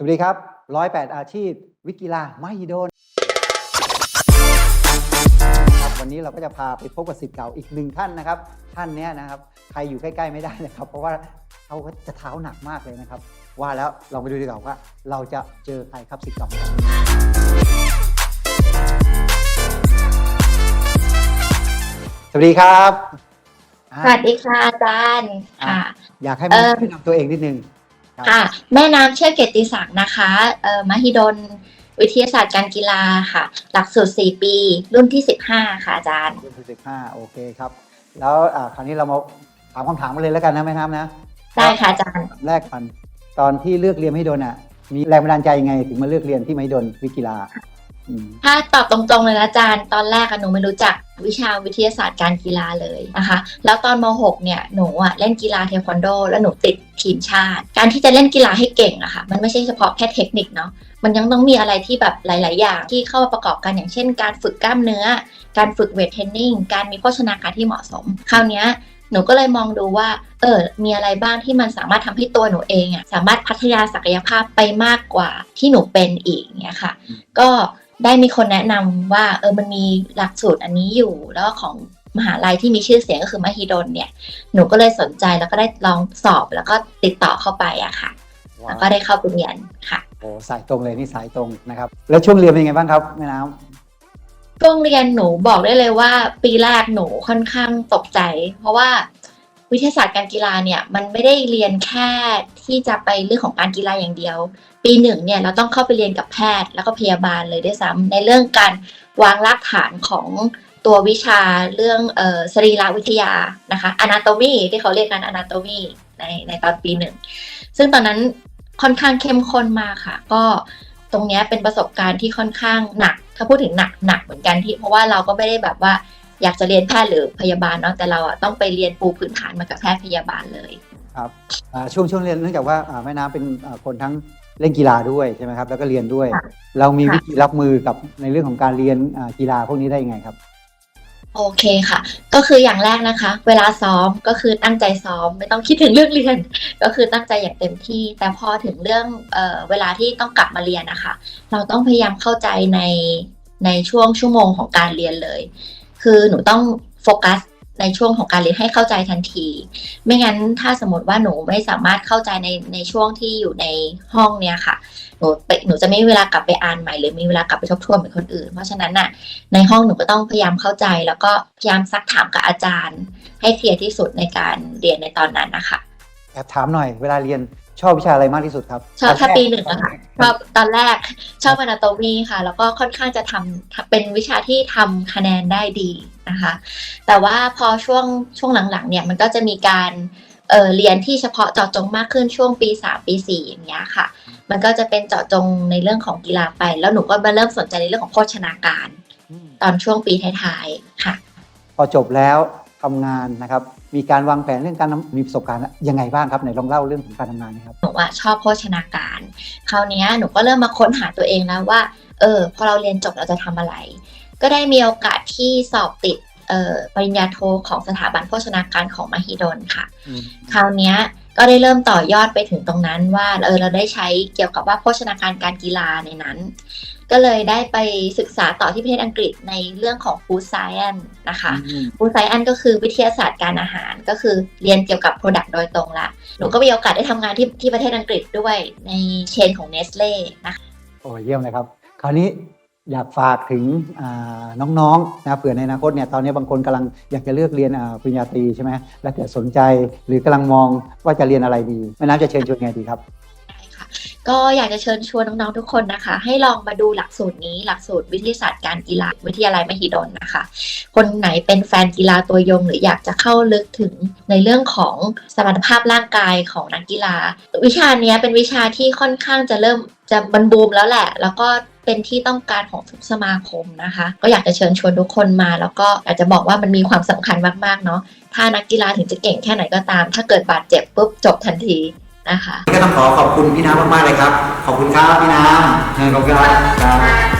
สวัสดีครับร้อยแปดอาชีพ วิกีฬาไม่โดนครับวันนี้เราก็จะพาไปพบกับสิทธิ์เก่าอีกหนึ่งท่านนะครับ ท่านเนี้ยนะครับ ใครอยู่ใกล้ๆไม่ได้นะครับ เพราะว่าเขาก็จะเท้าหนักมากเลยนะครับ ว่าแล้วลองไปดูดีกว่าว่า เราจะเจอใครครับสิทธิ์เก่าของเราสวัสดีครับอ่าสวัสดีค่ะอาจารย์ค่ะ อยากให้เอ่อแนะนำตัวเองนิดนึง ครับค่ะ แม่น้ำเชื่อเกียรติศักดิ์นะคะเอ่อมหิดลวิทยาศาสตร์การกีฬาค่ะ หลักสูตร 4 ปี รุ่นที่ 15 ค่ะอาจารย์ รุ่นที่สิบห้าโอเคครับ แล้วอ่าคราวนี้เรามาถามคำถามมาเลยแล้วกันนะแม่น้ำนะได้ค่ะอาจารย์ แรกกันตอนที่เลือกเรียนไม่โดนอะมีแรงบันดาลใจยังไงถึงมาเลือกเรียนที่ไม่โดนวิกีฬาอืม ถ้าตอบตรงๆเลยนะอาจารย์ ตอนแรกอะหนูไม่รู้จักวิชาวิทยาศาสตร์การกีฬาเลยนะคะ แล้วตอนม .6 เนี่ยหนูอะเล่นกีฬาเทควันโด แล้วหนูติดทีมชาติ การที่จะเล่นกีฬาให้เก่งอะค่ะ มันไม่ใช่เฉพาะแค่เทคนิคเนาะ มันยังต้องมีอะไรที่แบบหลาย ๆ อย่างที่เข้ามาประกอบกันอย่างเช่น การฝึกกล้ามเนื้อ การฝึกเวทเทรนนิ่ง การมีโภชนาการที่เหมาะสม คราวเนี้ยหนูก็เลยมองดูว่า เออ มีอะไรบ้างที่มันสามารถทำให้ตัวหนูเองอะสามารถพัฒนาศักยภาพไปมากกว่าที่หนูเป็นอีกเนี่ยค่ะ ก็ ได้มีคนแนะนำว่าเออมันมีหลักสูตรอันนี้อยู่ แล้วก็ของมหาลัยที่มีชื่อเสียงก็คือมหิดลเนี่ย หนูก็เลยสนใจแล้วก็ได้ลองสอบแล้วก็ติดต่อเข้าไปอะค่ะ แล้วก็ได้เข้าไปเรียนค่ะโอ้สายตรงเลยนี่สายตรงนะครับ แล้วช่วงเรียนเป็นยังไงบ้างครับแม่น้ำช่วงเรียนหนูบอกได้เลยว่า ปีแรกหนูค่อนข้างตกใจ เพราะว่า วิทยาศาสตร์การกีฬาเนี่ยมันไม่ได้เรียนแค่ที่จะไปเรื่องของการกีฬาอย่างเดียว ปีหนึ่งเนี่ยเราต้องเข้าไปเรียนกับแพทย์แล้วก็พยาบาลเลยด้วยซ้ำในเรื่องการวางรากฐานของตัววิชาเรื่องเอ่อสรีรวิทยานะคะ anatomy ที่เขาเรียกกัน anatomy ในในตอนปีหนึ่งซึ่งตอนนั้นค่อนข้างเข้มข้นมากค่ะ ก็ตรงเนี้ยเป็นประสบการณ์ที่ค่อนข้างหนัก ถ้าพูดถึงหนักหนักเหมือนกันที่เพราะว่าเราก็ไม่ได้แบบว่า อยากจะเรียนแพทย์หรือพยาบาลเนาะแต่เราอะต้องไปเรียนปูพื้นฐานมากับแพทย์พยาบาลเลยครับอ่าช่วงช่วงเรียนเนื่องจากว่าอ่าแม่น้ำเป็นอ่าคนทั้งเล่นกีฬาด้วยใช่ไหมครับ แล้วก็เรียนด้วยค่ะเรามีค่ะวิธีรับมือกับในเรื่องของการเรียนอ่ากีฬาพวกนี้ได้ยังไงครับ โอเคค่ะ ก็คืออย่างแรกนะคะ เวลาซ้อมก็คือตั้งใจซ้อม ไม่ต้องคิดถึงเรื่องเรียน ก็คือตั้งใจอย่างเต็มที่ แต่พอถึงเรื่องเอ่อเวลาที่ต้องกลับมาเรียนนะคะ เราต้องพยายามเข้าใจในในช่วงชั่วโมงของการเรียนเลย คือหนูต้องโฟกัสในช่วงของการเรียนให้เข้าใจทันที ไม่งั้นถ้าสมมติว่าหนูไม่สามารถเข้าใจในในช่วงที่อยู่ในห้องเนี้ยค่ะ หนูไปหนูจะไม่มีเวลากลับไปอ่านใหม่หรือมีเวลากลับไปทบทวนเหมือนคนอื่น เพราะฉะนั้นน่ะในห้องหนูก็ต้องพยายามเข้าใจ แล้วก็พยายามซักถามกับอาจารย์ ให้เคลียร์ที่สุดในการเรียนในตอนนั้นนะคะแอบถามหน่อยเวลาเรียน ชอบวิชาอะไรมากที่สุดครับชอบถ้าตแรกปีหนึ่งอะค่ะชอบตอนแรกชอบ anatomy ค่ะ แล้วก็ค่อนข้างจะทำเป็นวิชาที่ทำคะแนนได้ดีนะคะ แต่ว่าพอช่วงช่วงหลังๆเนี่ยมันก็จะมีการเอ่อเรียนที่เฉพาะเจาะจงมากขึ้นช่วงปีสามปีสี่อย่างเงี้ยค่ะ มันก็จะเป็นเจาะจงในเรื่องของกีฬาไป แล้วหนูก็มาเริ่มสนใจในเรื่องของโภชนาการอืมตอนช่วงปีท้ายๆค่ะ พอจบแล้ว ทำงานนะครับ มีการวางแผนเรื่องการทำมีประสบการณ์ยังไงบ้างครับไหนลองเล่าเรื่องของการทำงานนะครับหนูอะชอบโภชนาการ คราวเนี้ยหนูก็เริ่มมาค้นหาตัวเองแล้วว่า เออพอเราเรียนจบเราจะทำอะไร ก็ได้มีโอกาสที่สอบติดเอ่อปริญญาโทของสถาบันโภชนาการของมหิดลค่ะ คราวเนี้ยก็ได้เริ่มต่อยอดไปถึงตรงนั้นว่าเออเราได้ใช้เกี่ยวกับว่าโภชนาการการกีฬาในนั้น ก็เลยได้ไปศึกษาต่อที่ประเทศอังกฤษในเรื่องของ food science นะคะอืมฟู้ดไซแอนก็คือวิทยาศาสตร์การอาหารก็คือเรียนเกี่ยวกับ Product โดยตรงละ หนูก็มีโอกาสได้ทำงานที่ที่ประเทศอังกฤษด้วยในเชนของ Nestle นะคะโอ้ยเยี่ยมเลยครับ คราวนี้อยากฝากถึงอ่าน้องๆนะเผื่อในอนาคตเนี่ยตอนนี้บางคนกำลังอยากจะเลือกเรียนอ่าปริญญาตรีใช่ไหมแล้วเกิดสนใจหรือกำลังมองว่าจะเรียนอะไรดีแม่น้ำจะเชิญชวนไงดีครับได้ค่ะ ก็อยากจะเชิญชวนน้องๆทุกคนนะคะ ให้ลองมาดูหลักสูตรนี้หลักสูตรวิทยาศาสตร์การกีฬาวิทยาลัยมหิดลนะคะ คนไหนเป็นแฟนกีฬาตัวยง หรืออยากจะเข้าลึกถึงในเรื่องของสมรรถภาพร่างกายของนักกีฬา วิชาเนี้ยเป็นวิชาที่ค่อนข้างจะเริ่มจะบันบูมแล้วแหละ แล้วก็เป็นที่ต้องการของทุกสมาคมนะคะ ก็อยากจะเชิญชวนทุกคนมา แล้วก็อยากจะบอกว่ามันมีความสำคัญมากๆเนาะถ้านักกีฬาถึงจะเก่งแค่ไหนก็ตาม ถ้าเกิดบาดเจ็บปุ๊บจบทันที นะคะ ก็ต้องขอขอบคุณพี่น้ำมากๆเลยครับ ขอบคุณครับพี่น้ำขอบคุณครับ